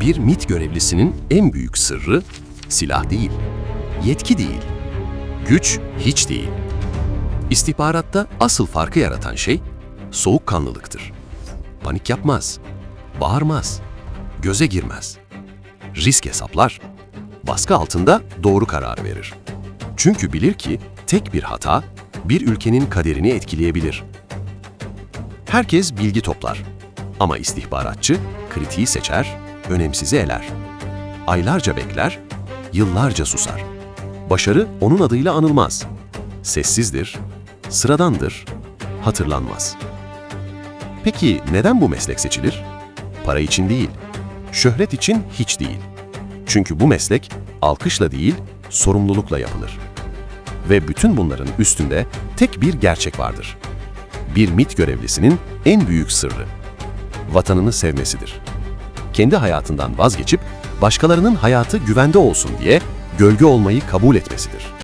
Bir MIT görevlisinin en büyük sırrı silah değil, yetki değil, güç hiç değil. İstihbaratta asıl farkı yaratan şey soğukkanlılıktır. Panik yapmaz, bağırmaz, göze girmez. Risk hesaplar, baskı altında doğru karar verir. Çünkü bilir ki tek bir hata bir ülkenin kaderini etkileyebilir. Herkes bilgi toplar ama istihbaratçı kritiği seçer, önemsizi eler. Aylarca bekler, yıllarca susar. Başarı onun adıyla anılmaz. Sessizdir, sıradandır, hatırlanmaz. Peki neden bu meslek seçilir? Para için değil, şöhret için hiç değil. Çünkü bu meslek alkışla değil, sorumlulukla yapılır. Ve bütün bunların üstünde tek bir gerçek vardır. Bir MIT görevlisinin en büyük sırrı vatanını sevmesidir. Kendi hayatından vazgeçip başkalarının hayatı güvende olsun diye gölge olmayı kabul etmesidir.